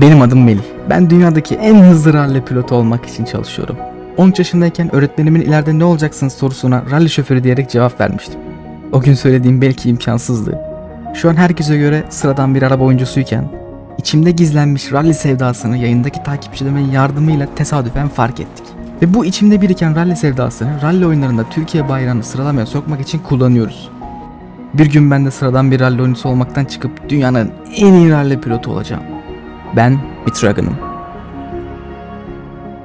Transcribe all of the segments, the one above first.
Benim adım Melih. Ben dünyadaki en hızlı ralli pilotu olmak için çalışıyorum. 13 yaşındayken öğretmenimin ileride ne olacaksınız sorusuna ralli şoförü diyerek cevap vermiştim. O gün söylediğim belki imkansızdı. Şu an herkese göre sıradan bir araba oyuncusuyken içimde gizlenmiş ralli sevdasını yayındaki takipçilerimin yardımıyla tesadüfen fark ettik. Ve bu içimde biriken ralli sevdasını ralli oyunlarında Türkiye bayrağını sıralamaya sokmak için kullanıyoruz. Bir gün ben de sıradan bir ralli oyuncusu olmaktan çıkıp dünyanın en iyi ralli pilotu olacağım. Ben Mitragan'ım.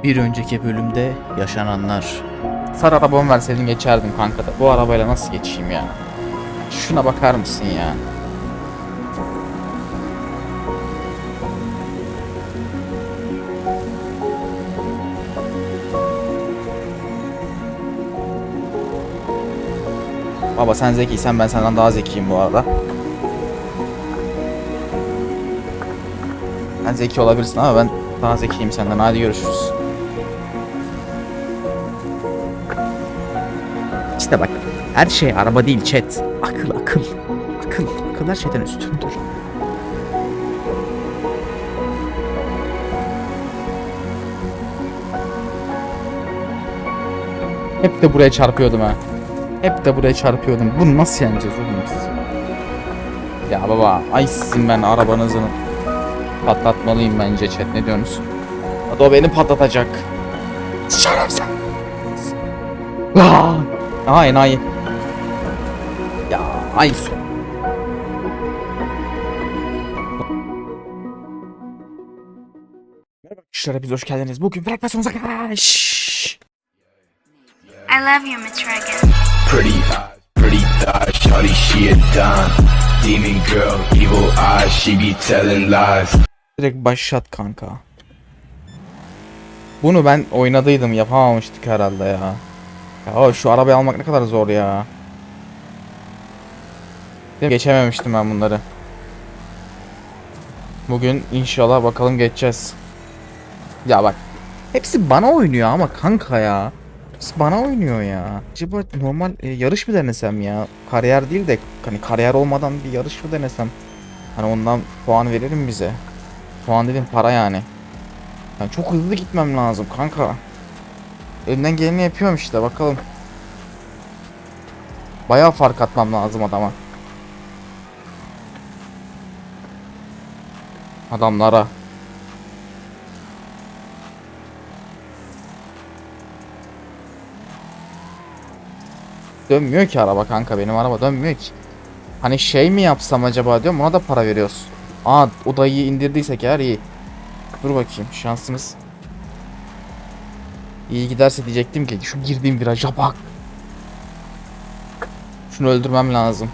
Bir önceki bölümde yaşananlar. Sarı arabamı verseydin geçerdim kanka da. Bu arabayla nasıl geçeyim ya? Şuna bakar mısın ya? Baba sen zekiysen ben senden daha zekiyim bu arada. Sen zeki olabilirsin ama ben daha zekiyim senden. Hadi görüşürüz. İşte bak her şey araba değil chat. Akıl akıl. Akıl. Akıl her şeyden üstündür. Hep de buraya çarpıyordum ha. Hep de buraya çarpıyordum. Bunu nasıl yeneceğiz oğlum biz? Ya baba ay sizin ben arabanızı patlatmalıyım bence chat ne diyorsunuz? Hadi o beni patlatacak. Şerefsiz. Aa, Aa enayi. Ya ay. Merhaba arkadaşlar biz hoş geldiniz. Bugün fragmentasyonumuza Şşş. I love you, Miss Reagan. Pretty eyes, pretty thighs, shawty she a dime. Demon girl, evil eyes, she be telling lies. Direkt başlat kanka. Bunu ben oynadıydım yapamamıştık herhalde ya. Ya şu arabayı almak ne kadar zor ya. Geçememiştim ben bunları. Bugün inşallah bakalım geçeceğiz. Ya bak. Hepsi bana oynuyor ama kanka ya. Hepsi bana oynuyor ya. Acaba normal e, yarış mı denesem ya? Kariyer değil de hani kariyer olmadan bir yarış mı denesem? Hani ondan puan verir mi bize? Puan dedim para yani. Yani çok hızlı gitmem lazım kanka. Elinden geleni yapıyorum işte bakalım. Bayağı fark atmam lazım adama. Adamlara. Dönmüyor ki araba kanka benim araba dönmüyor ki. Hani şey mi yapsam acaba diyorum ona da para veriyoruz. Aa o dayıyı indirdiysek eğer iyi. Dur bakayım şansımız. İyi giderse diyecektim ki şu girdiğim viraja bak. Şunu öldürmem lazım.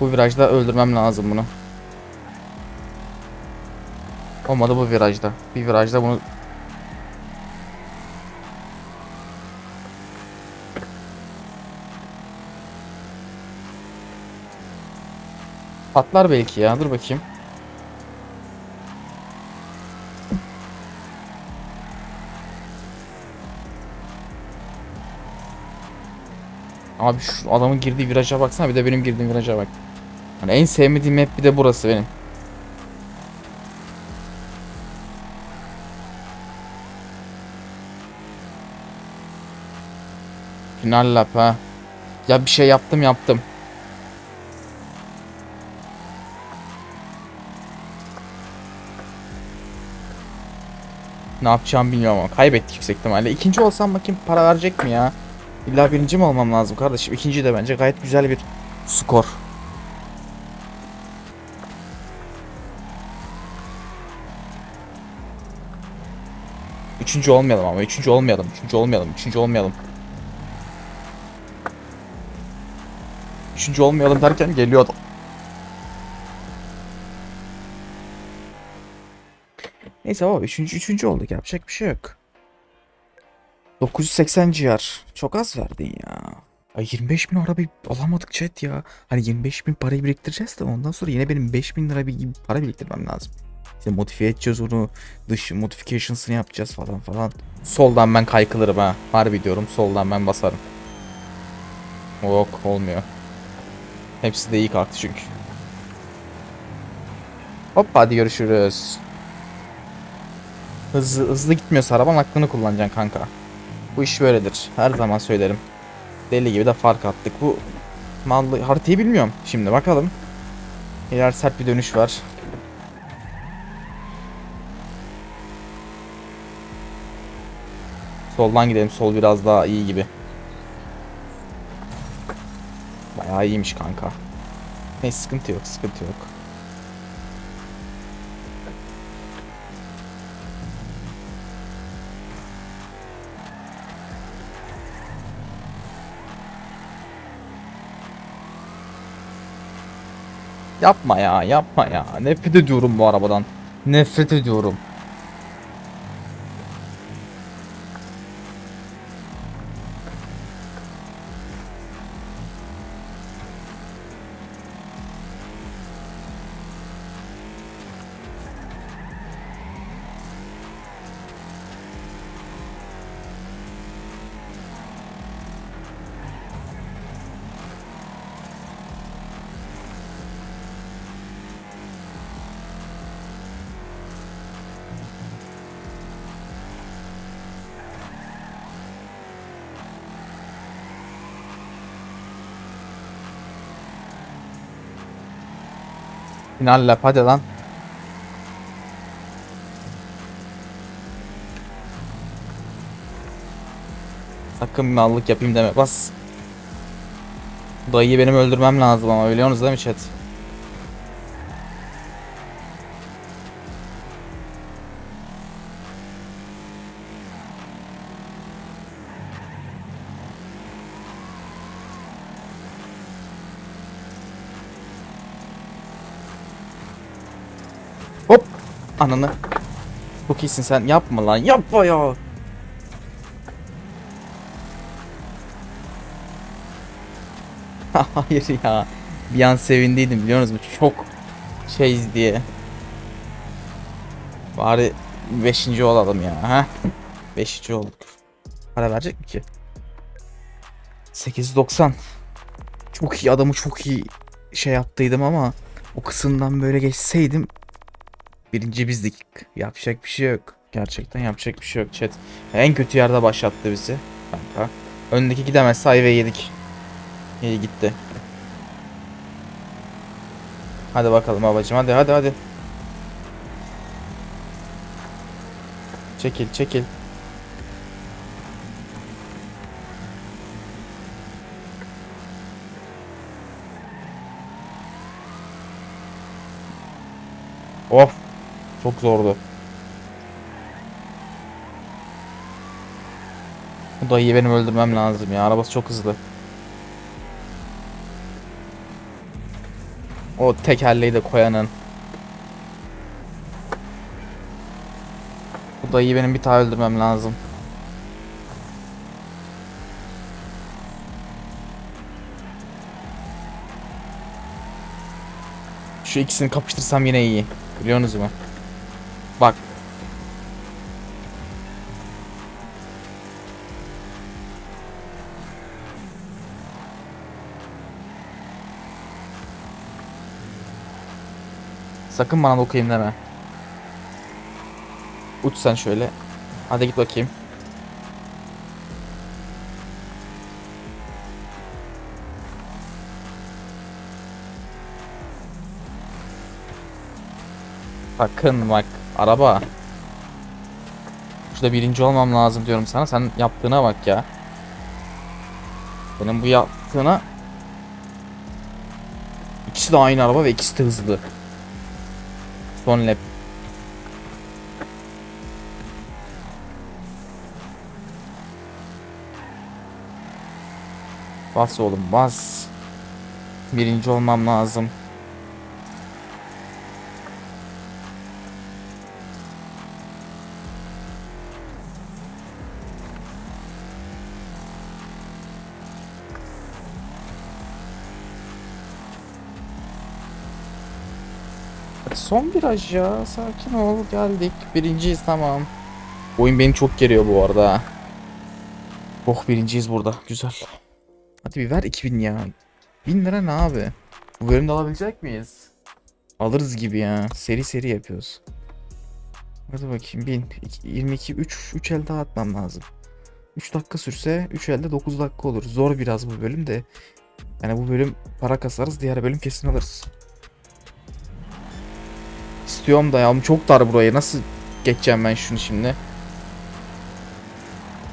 Bu virajda öldürmem lazım bunu. Olmadı bu virajda. Bir virajda bunu patlar belki ya. Dur bakayım. Abi şu adamın girdiği viraja baksana bir de benim girdiğim viraja bak. Hani en sevmediğim map bir de burası benim. Final lap ha. Ya bir şey yaptım yaptım. Ne yapacağımı bilmiyorum ama kaybettik yüksek ihtimalle. İkinci olsam bakayım para verecek mi ya? İlla birinci mi olmam lazım kardeşim? İkinci de bence gayet güzel bir skor. Üçüncü olmayalım ama. Üçüncü olmayalım. Üçüncü olmayalım. Üçüncü olmayalım. Üçüncü olmayalım derken geliyor adam. Neyse baba üçüncü, üçüncü olduk yapacak bir şey yok. 980 GR. Çok az verdin ya. Ay 25 bin arabayı alamadık chat ya. Hani 25 bin parayı biriktireceğiz de ondan sonra yine benim 5 bin lira bir para biriktirmem lazım. İşte modifiye edeceğiz onu. Dış modifications'ını yapacağız falan falan. Soldan ben kaykılırım ha. Harbi diyorum soldan ben basarım. Yok olmuyor. Hepsi de iyi kalktı çünkü. Hop hadi görüşürüz. Hızlı, hızlı gitmiyorsa arabanın aklını kullanacaksın kanka. Bu iş böyledir. Her zaman söylerim. Deli gibi de fark attık. Bu mallı haritayı bilmiyorum. Şimdi bakalım. İler sert bir dönüş var. Soldan gidelim. Sol biraz daha iyi gibi. Bayağı iyiymiş kanka. Neyse sıkıntı yok, sıkıntı yok. Yapma ya, yapma ya. Nefret ediyorum bu arabadan. Nefret ediyorum. Final lap hadi lan. Sakın bir mallık yapayım deme. Bas. Dayıyı benim öldürmem lazım ama biliyorsunuz değil mi chat? Hop. Ananı. Çok iyisin sen. Yapma lan. Yapma ya. Hayır ya. Bir an sevindiydim biliyor musunuz? Çok şeyiz diye. Bari 5. olalım ya. Ha? 5. olduk. Para verecek mi ki? 890. Çok iyi adamı çok iyi şey yaptıydım ama o kısımdan böyle geçseydim birinci bizdik. Yapacak bir şey yok. Gerçekten yapacak bir şey yok chat. En kötü yerde başlattı bizi. Kanka. Öndeki gidemezse ayve yedik. İyi gitti. Hadi bakalım babacım hadi hadi hadi. Çekil çekil. Of. Çok zordu. Bu dayıyı benim öldürmem lazım ya. Arabası çok hızlı. O tekerleği de koyanın. Bu dayıyı benim bir daha öldürmem lazım. Şu ikisini kapıştırsam yine iyi. Biliyorsunuz mu? Bak. Sakın bana dokuyayım deme. Uç sen şöyle. Hadi git bakayım. Sakın bak araba. Şurada birinci olmam lazım diyorum sana. Sen yaptığına bak ya. Benim bu yaptığına İkisi de aynı araba ve ikisi de hızlı. Son lap. Bas oğlum bas. Birinci olmam lazım. Son viraj ya. Sakin ol. Geldik. Birinciyiz tamam. Oyun beni çok geriyor bu arada. Oh birinciyiz burada. Güzel. Hadi bir ver 2000 ya. 1000 lira ne abi? Bu bölümde alabilecek miyiz? Alırız gibi ya. Seri seri yapıyoruz. Hadi bakayım 1000, 22, 3, 3 el atmam lazım. 3 dakika sürse 3 elde 9 dakika olur. Zor biraz bu bölüm de. Yani bu bölüm para kasarız. Diğer bölüm kesin alırız. İstiyorum da ya çok dar burayı. Nasıl geçeceğim ben şunu şimdi?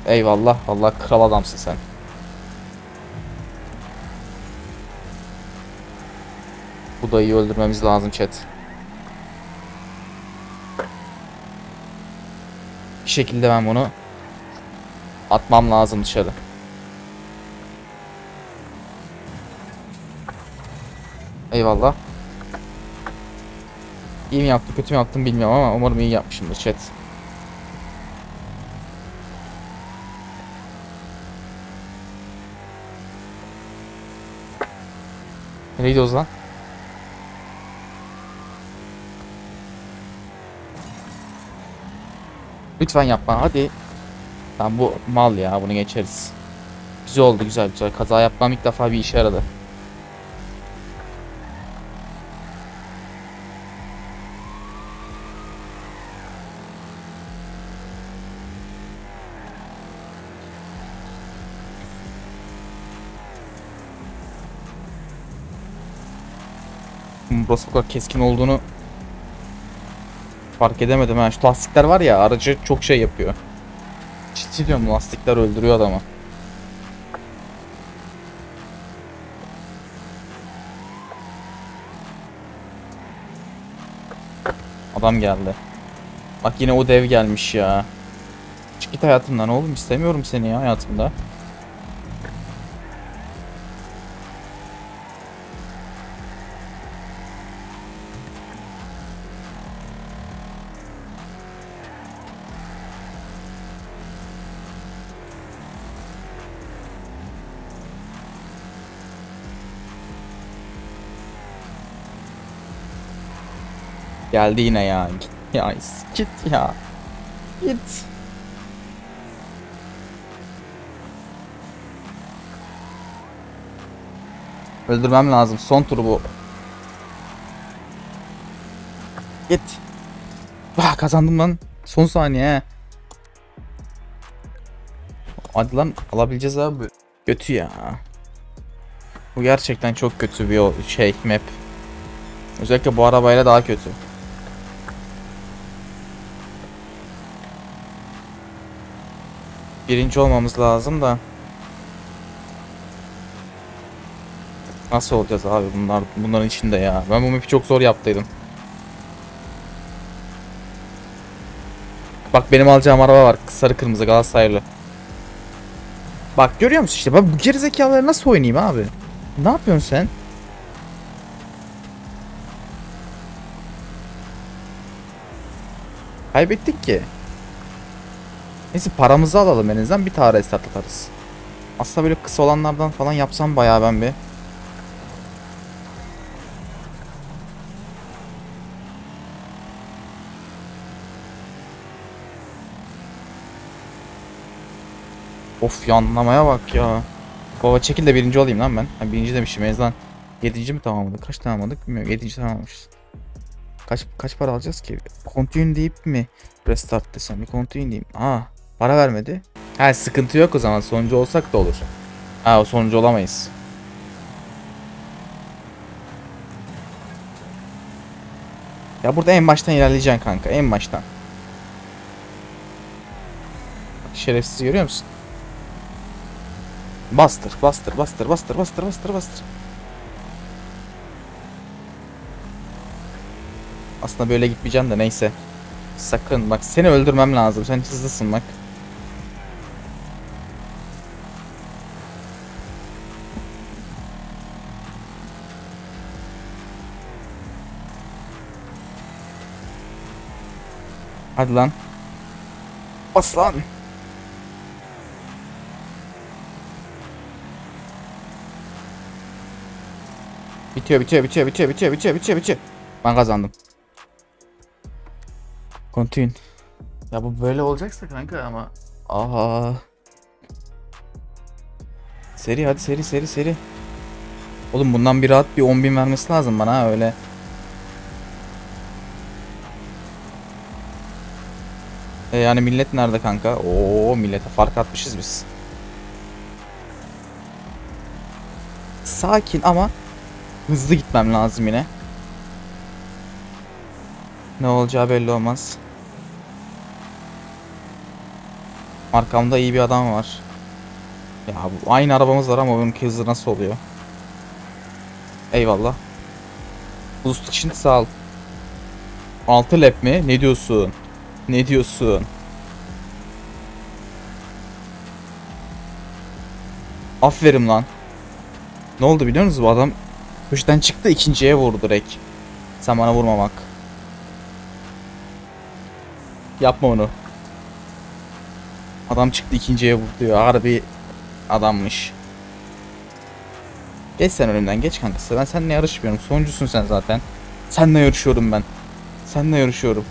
Eyvallah. Allah kral adamsın sen. Bu dayıyı öldürmemiz lazım chat. Bir şekilde ben bunu atmam lazım dışarı. Eyvallah. İyi mi yaptım kötü mü yaptım bilmiyorum ama umarım iyi yapmışımdır chat. Nereye gidiyoruz lan? Lütfen yapma hadi. Tamam bu mal ya bunu geçeriz. Güzel oldu güzel güzel. Kaza yapmam ilk defa bir işe yaradı. Burası bu kadar keskin olduğunu fark edemedim ha. Şu lastikler var ya aracı çok şey yapıyor. Ciddi diyorum lastikler öldürüyor adamı. Adam geldi. Bak yine o dev gelmiş ya. Çık git hayatımdan oğlum istemiyorum seni ya hayatımda. Geldi yine ya. Ya git ya. Git. Öldürmem lazım. Son tur bu. Git. Vah kazandım lan. Son saniye. Hadi lan alabileceğiz abi. Kötü ya. Bu gerçekten çok kötü bir şey map. Özellikle bu arabayla daha kötü. Birinci olmamız lazım da. Nasıl olacağız abi bunlar bunların içinde ya. Ben bu map'i çok zor yaptıydım. Bak benim alacağım araba var. Sarı kırmızı Galatasaraylı. Bak görüyor musun işte? Ben bu gerizekalıları nasıl oynayayım abi? Ne yapıyorsun sen? Kaybettik ki. Neyse paramızı alalım en azından bir tane restart atarız. Aslında böyle kısa olanlardan falan yapsam bayağı ben bir. Of yanlamaya bak ya. Baba çekil de birinci olayım lan ben. Ha, birinci demişim en azından. Yedinci mi tamamladık? Kaç tamamladık bilmiyorum. Yedinci tamamlamışız. Kaç kaç para alacağız ki? Continue deyip mi restart desem? Bir continue diyeyim. Aa para vermedi. Ha sıkıntı yok o zaman. Sonuncu olsak da olur. Ha o sonuncu olamayız. Ya burada en baştan ilerleyeceksin kanka. En baştan. Şerefsiz görüyor musun? Bastır, bastır, bastır, bastır, bastır, bastır, bastır. Aslında böyle gitmeyeceğim de neyse. Sakın bak seni öldürmem lazım. Sen hızlısın bak. Hadi lan. Bas lan. Bitiyor, bitiyor, bitiyor, bitiyor, bitiyor, bitiyor, bitiyor, bitiyor. Ben kazandım. Continue. Ya bu böyle olacaksa kanka ama. Aha. Seri hadi seri seri seri. Oğlum bundan bir rahat bir 10.000 vermesi lazım bana öyle. E yani millet nerede kanka? Oo millete fark atmışız biz. Sakin ama hızlı gitmem lazım yine. Ne olacağı belli olmaz. Arkamda iyi bir adam var. Ya bu aynı arabamız var ama bununki hızı nasıl oluyor? Eyvallah. Boost için sağ ol. 6 lap mi? Ne diyorsun? Ne diyorsun? Aferin lan. Ne oldu biliyor musunuz? Bu adam köşeden çıktı ikinciye vurdu direkt. Sen bana vurmamak. Yapma onu. Adam çıktı ikinciye vurdu ya. Harbi adammış. Geç sen önümden geç kankası. Ben seninle yarışmıyorum. Sonuncusun sen zaten. Seninle yarışıyorum ben. Seninle yarışıyorum.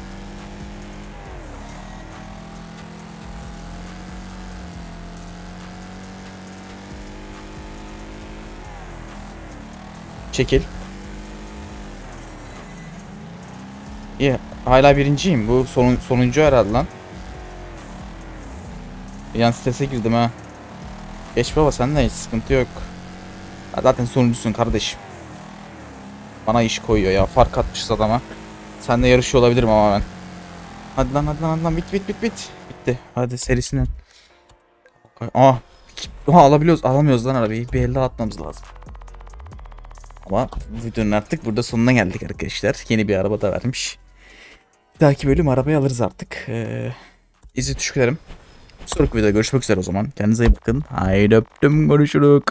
Çekil. İyi. Hala birinciyim. Bu sonun, sonuncu herhalde lan. Yan strese girdim ha. Geç baba sen de hiç sıkıntı yok. Zaten sonuncusun kardeşim. Bana iş koyuyor ya. Fark atmışız adama. Seninle yarışıyor olabilirim ama ben. Hadi lan hadi lan hadi lan bit bit bit bit. Bitti. Hadi serisinden. Aa. Aha alabiliyoruz. Alamıyoruz lan arabayı. Bir elde atmamız lazım. Ama videonun artık burada sonuna geldik arkadaşlar. Yeni bir araba da vermiş. Bir dahaki bölüm arabayı alırız artık. Ee, izi düşüklerim. Sonraki videoda görüşmek üzere o zaman. Kendinize iyi bakın. Haydi öptüm. Görüşürük.